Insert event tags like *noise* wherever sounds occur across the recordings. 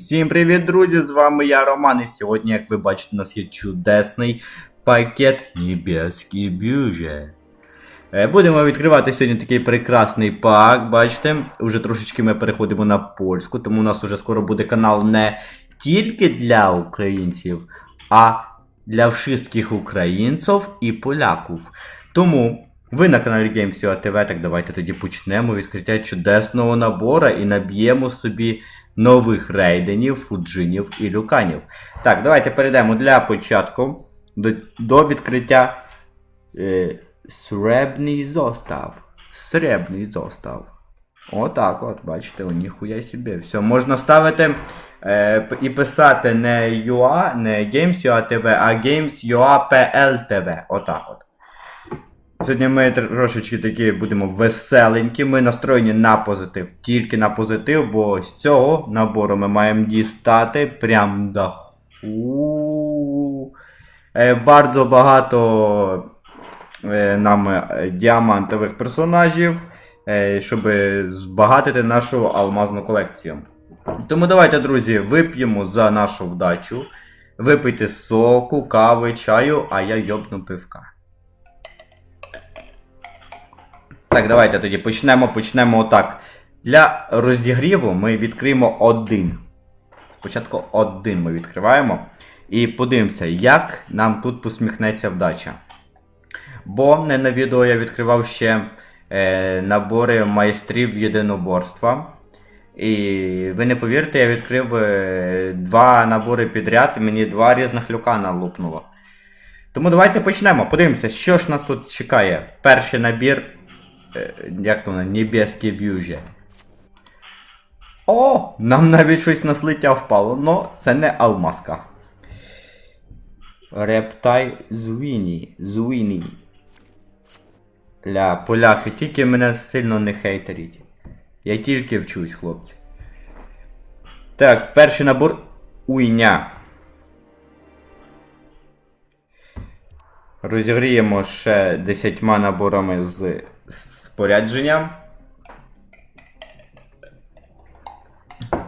Всім привіт, друзі! З вами я Роман. І сьогодні, як ви бачите, у нас є чудесний пакет Небескі бюже. Е, Будемо відкривати сьогодні такий прекрасний пак. Бачите, вже трошечки ми переходимо на польську, тому у нас вже скоро буде канал не тільки для українців, а для всіх українців і поляків. Тому ви на каналі Games.ua TV, так давайте тоді почнемо відкриття чудесного набора і наб'ємо собі нових рейденів, фуджинів і люканів. Так, давайте перейдемо для початку до, до відкриття е, сребний зостав. Сребний зостав. Отак от, бачите, о, ніхуя собі. Все, можна ставити е, і писати не UA, не Games.ua TV, а Games.ua PL. Отак от. Сьогодні ми трошечки такі будемо веселенькі. Ми настроєні на позитив, тільки на позитив, бо з цього набору ми маємо дістати прям до. Е, Bardzo багато е, нам е, діамантових персонажів, е, щоб збагатити нашу алмазну колекцію. Тому давайте, друзі, вип'ємо за нашу вдачу. Випийте соку, кави, чаю, а я йобну пивка. Так, давайте тоді почнемо, почнемо отак. Для розігріву ми відкриємо один. Спочатку один ми відкриваємо. І подивимося, як нам тут посміхнеться вдача. Бо не на відео я відкривав ще е, набори майстрів єдиноборства. І ви не повірите, я відкрив е, два набори підряд, мені два різних люкана лупнуло. Тому давайте почнемо. Подивимося, що ж нас тут чекає. Перший набір. Е, Як то воно? Небеске б'юже. О! Нам навіть щось на слиття впало, но це не алмазка. Рептай Звіні. Звіні. Ля, поляки, тільки мене сильно не хейтеріть. Я тільки вчусь, хлопці. Так, перший набор. Уйня. Розігріємо ще 10 наборами з спорядженням.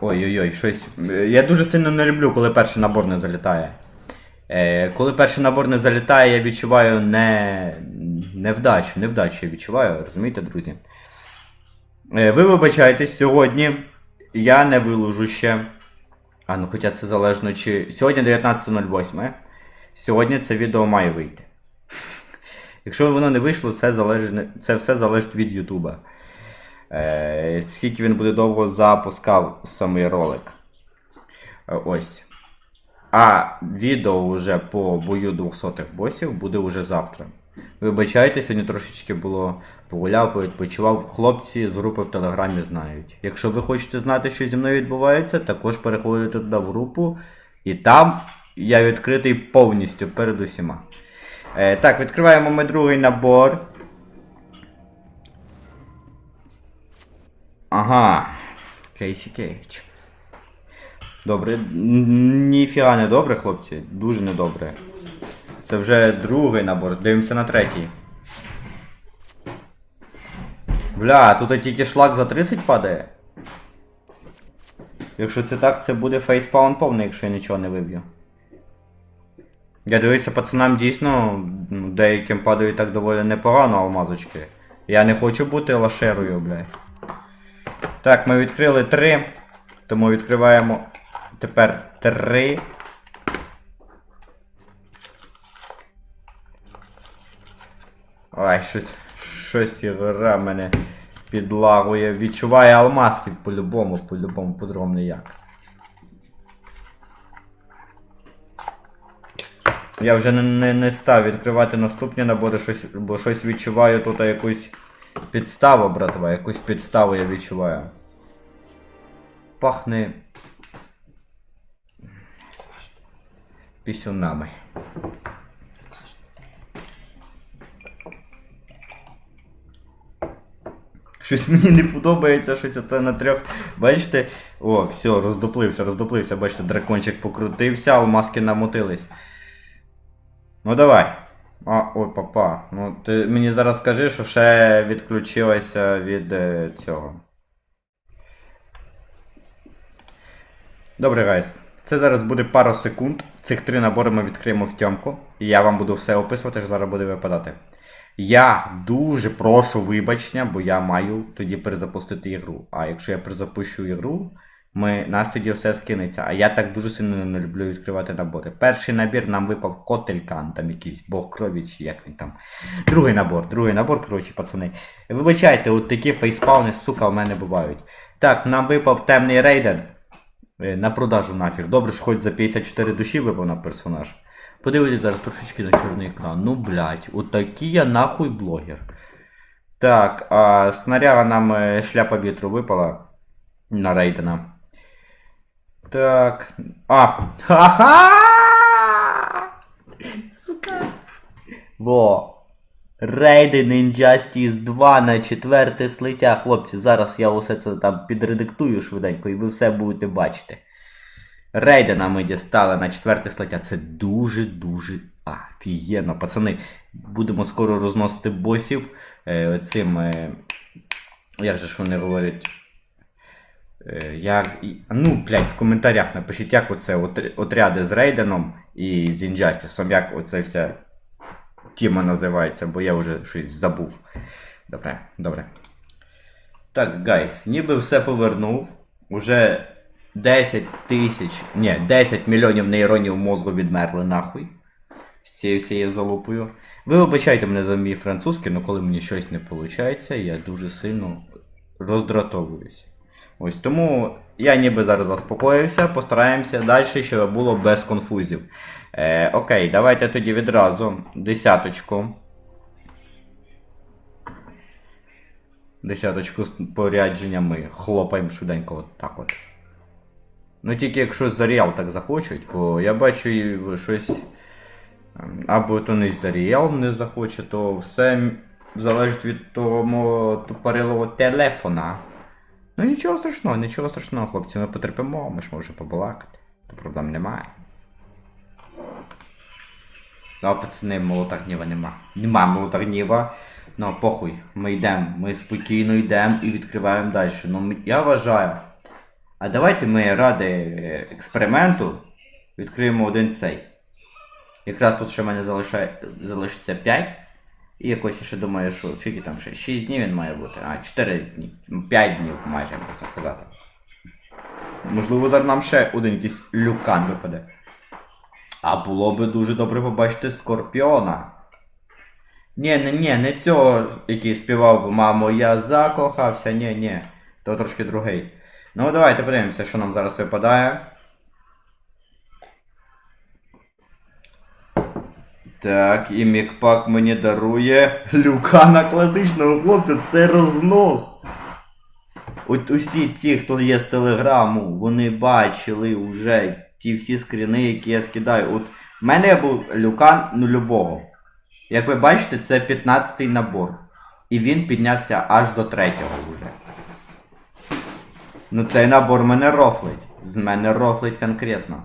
Ой-ой-ой, щось. Я дуже сильно не люблю, коли перший набор не залітає. Е, коли перший набор не залітає, я відчуваю не... невдачу. Невдачу я відчуваю, розумієте, друзі? Е, ви вибачайтесь, сьогодні я не виложу ще. А, ну хоча це залежно чи. Сьогодні 19.08. Сьогодні це відео має вийти. Якщо воно не вийшло, це, залежить, це все залежить від Ютуба. Е, скільки він буде довго запускав самий ролик. Е, ось. А відео вже по бою 200-х босів буде уже завтра. Вибачайте, сьогодні трошечки було погуляв, повідпочивав. Хлопці з групи в Телеграмі знають. Якщо ви хочете знати, що зі мною відбувається, також переходите туди в групу. І там я відкритий повністю перед усіма. Е, так, відкриваємо ми другий набор. Ага. Кейсі Кейдж. Добре. Ніфіга не добре, хлопці. Дуже недобре. Це вже другий набор. Дивимося на третій. Бля, тут тільки шлак за 30 падає. Якщо це так, це буде фейспаун повний, якщо я нічого не виб'ю. Я дивився пацанам дійсно, ну, деяким падають так доволі непогано алмазочки. Я не хочу бути лашерою, блядь. Так, ми відкрили три. Тому відкриваємо тепер три. Ой, щось, щось ігра мене підлагує. Відчуває алмазки по-любому, по-любому, по-другому ніяк. Я вже не, не, не став відкривати наступні набори, щось, бо щось відчуваю тут якусь підставу, братва, якусь підставу я відчуваю. Пахне. Пісюнами. Щось мені не подобається, щось це на трьох. Бачите? О, все, роздуплився, роздуплився. Бачите, дракончик покрутився, алмазки намотились. Ну давай. А, ой, папа. Ну ти мені зараз скажи, що ще відключилася від е, цього. Добре, гайс. Це зараз буде пару секунд. Цих три набори ми відкриємо в тьомку. І я вам буду все описувати, що зараз буде випадати. Я дуже прошу вибачення, бо я маю тоді перезапустити ігру. А якщо я перезапущу ігру, ми, нас тоді все скинеться. А я так дуже сильно не люблю відкривати набори. Перший набір нам випав Котелькан, там якийсь бог крові чи як він там. Другий набор, другий набор, коротше, пацани. Вибачайте, от такі фейспауни, сука, у мене бувають. Так, нам випав темний рейден. Е, На продажу нафіг. Добре, що хоч за 54 душі випав на персонаж. Подивіться зараз трошечки на чорний екран. Ну, блядь, отакий я нахуй блогер. Так, а снаряга нам е, шляпа вітру випала на рейдена. Так. А! Ха-ха! *laughs* Сука. Во. Рейден Injustice 2 на четверте слиття. Хлопці, зараз я усе це там підредиктую швиденько і ви все будете бачити. Рейдена ми дістали на четверте слиття. Це дуже-дуже офігенно. Пацани, будемо скоро розносити босів е, цим. Е, як же ж вони говорять? Е, як, ну, блядь, в коментарях напишіть, як оце отряди з Рейденом і з Інжастісом, як оце вся тема називається, бо я вже щось забув. Добре, добре. Так, гайс, ніби все повернув. Уже 10 тисяч, ні, 10 мільйонів нейронів мозку відмерли нахуй. З цією всією залупою. Ви вибачайте мене за мій французький, але коли мені щось не виходить, я дуже сильно роздратовуюсь. Ось тому я ніби зараз заспокоївся, постараємося далі, щоб було без конфузів. Е, окей, давайте тоді відразу десяточку. Десяточку з порядження ми хлопаємо швиденько от так от. Ну тільки якщо Заріал так захочуть, бо я бачу щось. Або то не Заріал не захоче, то все залежить від того тупорилого телефона. Ну нічого страшного, нічого страшного, хлопці, ми потерпимо, ми ж можемо побалакати. То проблем немає. Ну, пацани, молота гніва нема. Нема молота гніва. Ну, похуй, ми йдемо, ми спокійно йдемо і відкриваємо далі. Ну, я вважаю. А давайте ми ради е, експерименту відкриємо один цей. Якраз тут ще в мене залишає, залишиться 5. І якось ще думаю, що скільки там ще? 6 днів він має бути. А, 4 дні. 5 днів майже, можна сказати. Можливо, зараз нам ще один якийсь люкан випаде. А було би дуже добре побачити Скорпіона. Ні, не, ні, не цього, який співав Мамо, я закохався, ні, ні. То трошки другий. Ну, давайте подивимося, що нам зараз випадає. Так, і Мікпак мені дарує Люкана класичного хлопця, це рознос. От усі ці, хто є з телеграму, вони бачили вже ті всі скріни, які я скидаю. От в мене був люкан нульового. Як ви бачите, це 15-й набор. І він піднявся аж до третього вже. Ну цей набор мене рофлить. З мене рофлить конкретно.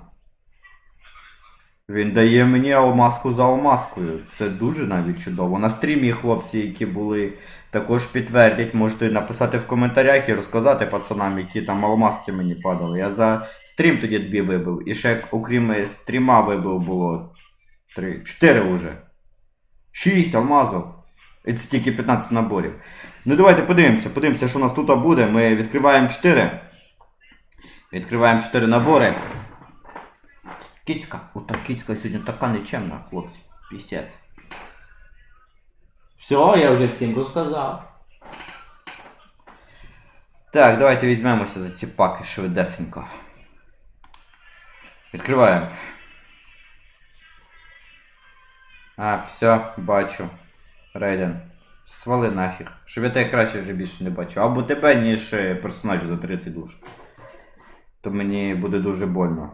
Він дає мені алмазку за алмазкою. Це дуже навіть чудово. На стрімі хлопці, які були, також підтвердять, можете написати в коментарях і розказати пацанам, які там алмазки мені падали. Я за стрім тоді дві вибив. І ще окрім стріма вибив було три. Чотири вже. Шість алмазок. І це тільки 15 наборів. Ну давайте подивимося, подивимося, що у нас тут буде. Ми відкриваємо 4. Відкриваємо 4 набори. Кицька. Ота кицька сьогодні така нечемна, хлопці. Пісець. Все, я вже всім розказав. Так, давайте візьмемося за ці паки швидесенько. Відкриваємо. А, все, бачу. Рейден. Свали нафіг. Щоб я тебе краще вже більше не бачу. Або тебе, ніж е, персонажів за 30 душ. То мені буде дуже больно.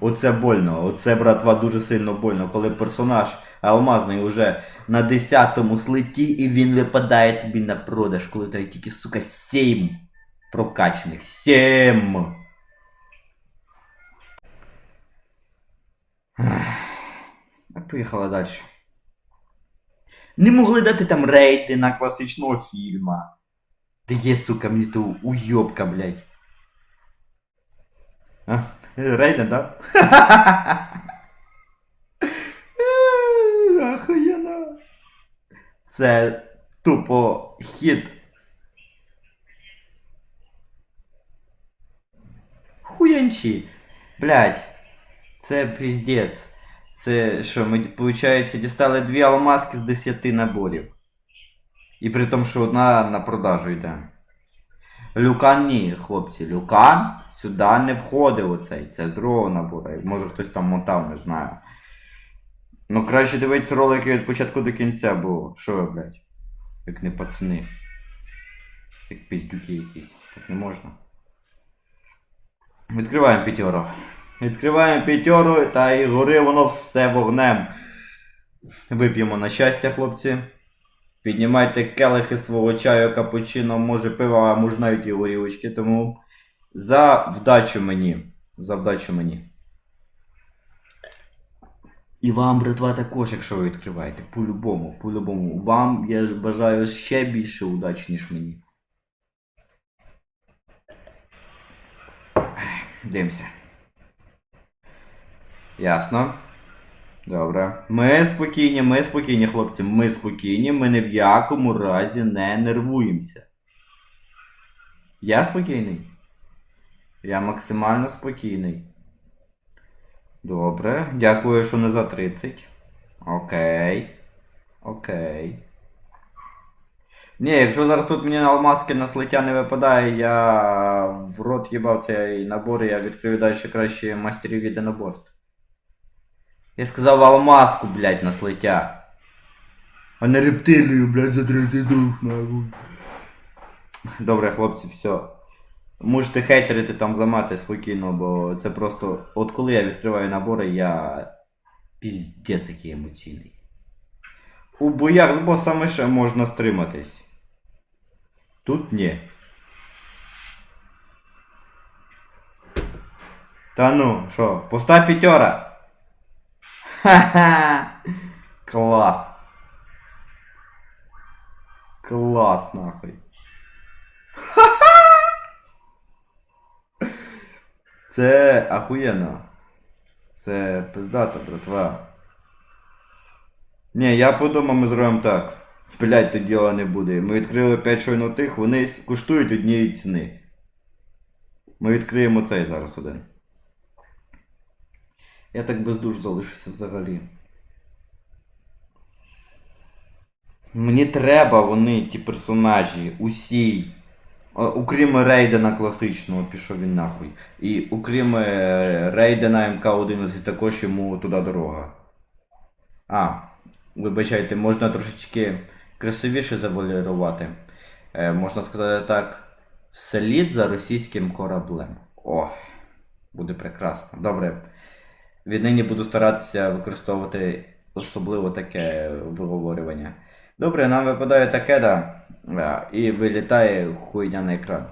Оце больно, оце, братва, дуже сильно больно, коли персонаж алмазний уже на 10-му слиті і він випадає тобі на продаж, коли тебе тільки, сука, 7 прокачаних. 7! А поїхала далі. Не могли дати там рейти на класичного фільма. Ти є, сука, мені ту уйобка, блядь. А, Рейден, да? *laughs* Охуєнно. Це тупо хід. Хуянчі. Блядь. Це піздець. Це що, ми, виходить, дістали дві алмазки з 10 наборів. І при тому, що одна на продажу йде. Люкан ні, хлопці. Люкан сюди не входив оцей. Це з другого набору. Може хтось там мотав, не знаю. Ну краще дивитися ролики від початку до кінця, бо що ви, блядь? Як не пацани. Як піздюки якісь. Так не можна. Відкриваємо п'ятеро. Відкриваємо п'ятеро, та і гори воно все вогнем. Вип'ємо на щастя, хлопці. Піднімайте келихи свого чаю, капучино, може пива, а може навіть і горілочки. Тому за вдачу мені. За вдачу мені. І вам, братва, також, якщо ви відкриваєте. По-любому, по-любому. Вам я бажаю ще більше удач, ніж мені. Дивимося. Ясно. Добре. Ми спокійні, ми спокійні, хлопці, ми спокійні, ми ні в якому разі не нервуємося. Я спокійний. Я максимально спокійний. Добре. Дякую, що не за 30. Окей. Окей. Ні, якщо зараз тут мені алмазки на слиття не випадає, я в рот їбав цей набор, я відкрию далі краще мастерів єдиноборств. Я сказав алмазку, блядь, на слиття. А не рептилію, блядь, за 30 душ, нахуй. Добре, хлопці, все. Можете хейтерити там замати спокійно, бо це просто. От коли я відкриваю набори, я. Піздець який емоційний. У боях з босами ще можна стриматись. Тут ні. Та ну, що, пуста п'ятьора? Ха-ха! *laughs* Клас. Клас, нахуй. Ха-ха! *laughs* Це ахуєнно. Це пиздата, братва. Ні, я подумав, ми зробимо так. Блять, то діла не буде. Ми відкрили 5 щойно тих, вони коштують однієї ціни. Ми відкриємо цей зараз один. Я так без душ залишуся взагалі. Мені треба вони, ті персонажі, усі. Окрім Рейдена класичного, пішов він нахуй. І окрім е, Рейдена МК-11 також йому туди дорога. А, вибачайте, можна трошечки красивіше завалірувати. Е, можна сказати так. Вслід за російським кораблем. О, буде прекрасно. Добре. Віднині буду старатися використовувати особливо таке виговорювання. Добре, нам випадає таке, да. А, І вилітає хуйня на екран.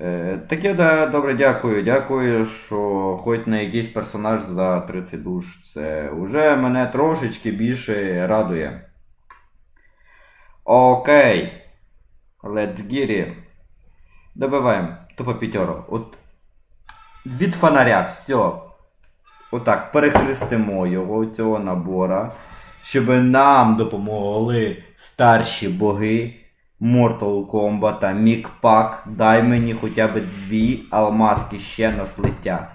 Е, таке, да, добре, дякую. Дякую, що хоч на якийсь персонаж за 30 душ. Це вже мене трошечки більше радує. Окей. Let's get it. Добиваємо. Тупо п'ятеро. От від фонаря, все. Отак, перехрестимо його цього набора, щоб нам допомогли старші боги Mortal Kombat та Мікпак. Дай мені хоча б дві алмазки ще на слиття.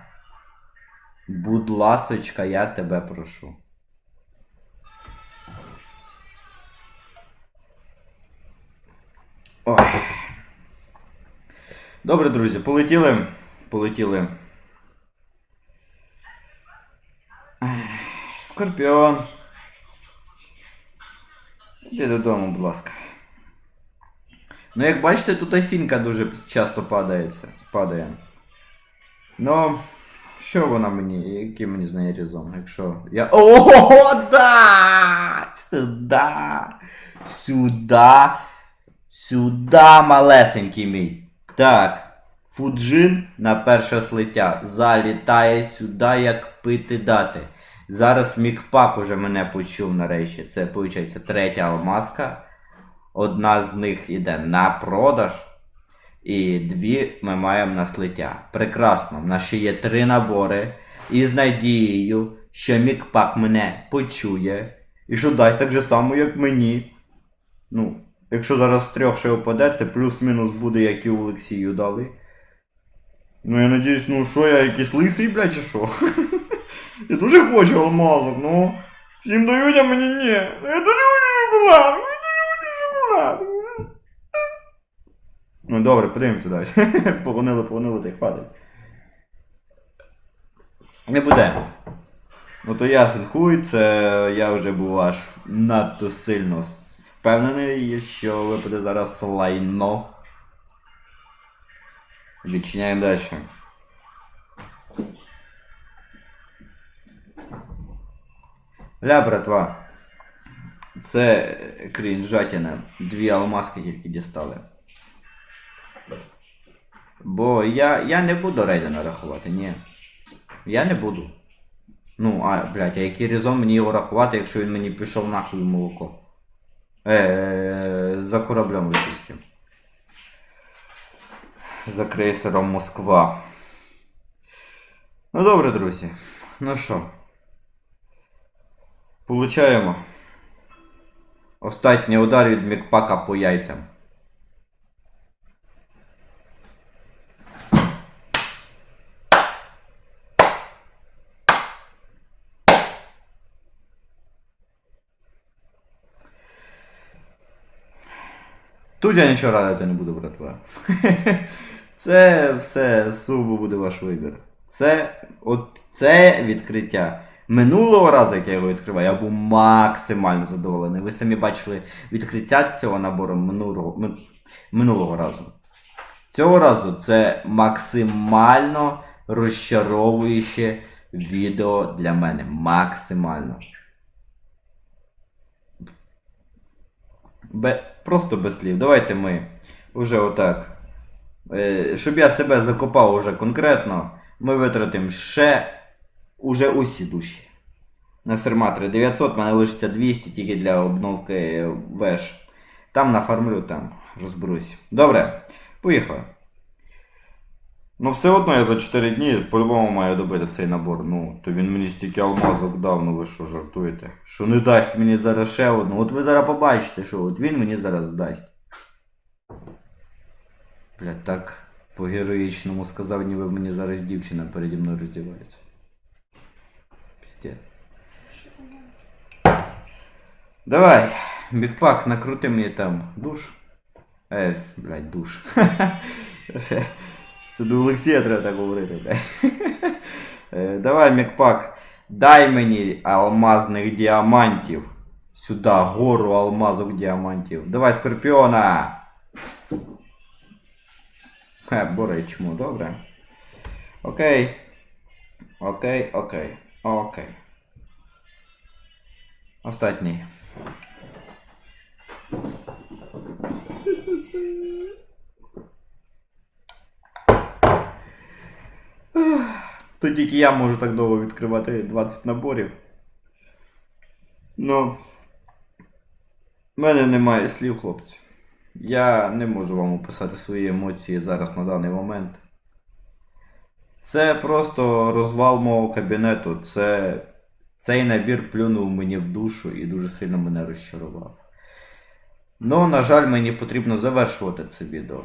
Будь ласочка, я тебе прошу. Ой. Добре, друзі, полетіли. Полетіли. Скорпіон. Іди додому, будь ласка. Ну, як бачите, тут осінка дуже часто падається, падає. Ну, що вона мені, який мені з неї резон, якщо я. О, да! Сюда! Сюда! Сюда, малесенький мій. Так. Фуджин на перше слиття залітає сюди, як пити дати. Зараз Мікпак уже мене почув нарешті. Це, виходить, третя алмазка. Одна з них іде на продаж. І дві ми маємо на слиття. Прекрасно. В нас ще є три набори. І з надією, що Мікпак мене почує. І що дасть так же само, як мені. Ну, якщо зараз трьох ще опаде, це плюс-мінус буде, як і у Олексію дали. Ну я надіюсь, ну що я якийсь лисий, блядь, чи що? *laughs* Я дуже хочу алмазок, ну. Всім дають, а мені ні. Ну, Я дуже хочу шоколад, я дуже хочу шоколад. Ну добре, подивимося далі. *laughs* Погонили, так хватить. Не буде. Ну то ясен хуй, це я вже був аж надто сильно впевнений, що випаде зараз лайно. Відчиняємо далі. Ля, братва. Це крінжатіна. Дві алмазки тільки дістали. Бо я, я не буду рейдена рахувати, ні. Я не буду. Ну, а, блядь, а який резон мені його рахувати, якщо він мені пішов нахуй в молоко? Е, за кораблем російським. За крейсером Москва. Ну добре, друзі. Ну що? Получаємо. Останній удар від Мікпака по яйцям. Тут я нічого радити не буду, братва. *laughs* Це все суво буде ваш вибір. Це от це відкриття. Минулого разу, як я його відкривав, я був максимально задоволений. Ви самі бачили відкриття цього набору минулого, минулого разу. Цього разу це максимально розчаровуюче відео для мене. Максимально. Бе, просто без слів. Давайте ми вже отак. Е, щоб я себе закопав уже конкретно, ми витратимо ще уже усі душі. На Серматри 900, в мене лишиться 200 тільки для обновки веш. Там нафармлю, там розберусь. Добре, поїхали. Ну, все одно я за 4 дні по-любому маю добити цей набор. Ну, то він мені стільки алмазок дав, ну ви що жартуєте? Що не дасть мені зараз ще одну. От ви зараз побачите, що от він мені зараз дасть. Бля, так по-героїчному сказав, ніби мені зараз дівчина переді мною роздівається. Піздець. Давай, бікпак, накрути мені там душ. Е, блядь, душ. *laughs* Це до Олексія треба так говорити, блядь. Е, Давай, Мікпак, дай мені алмазних діамантів. Сюди, гору алмазок діамантів. Давай, Скорпіона! Хе, Бора і чому, добре. Окей. Окей, окей, окей. Остатній. *laughs* То тільки я можу так довго відкривати 20 наборів. Ну. В мене немає слів, хлопці. Я не можу вам описати свої емоції зараз на даний момент. Це просто розвал мого кабінету. Це... Цей набір плюнув мені в душу і дуже сильно мене розчарував. Ну, на жаль, мені потрібно завершувати це відео.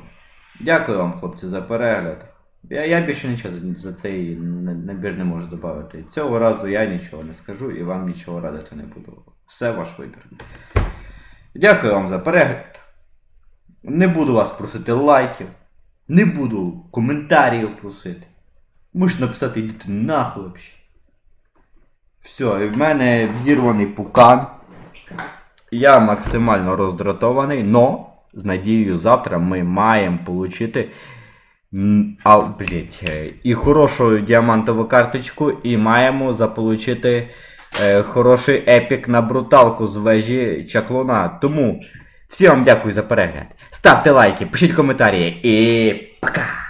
Дякую вам, хлопці, за перегляд. Я, я більше нічого за- цей набір не можу додати. Цього разу я нічого не скажу і вам нічого радити не буду. Все ваш вибір. Дякую вам за перегляд. Не буду вас просити лайків. Не буду коментарів просити. Можете написати йдіть нахуй взагалі. Все, і в мене взірваний пукан. Я максимально роздратований, но з надією завтра ми маємо отримати а, блять, е, і хорошу діамантову карточку, і маємо заполучити е, хороший епік на бруталку з вежі чаклуна. Тому всім вам дякую за перегляд. Ставте лайки, пишіть коментарі і пока!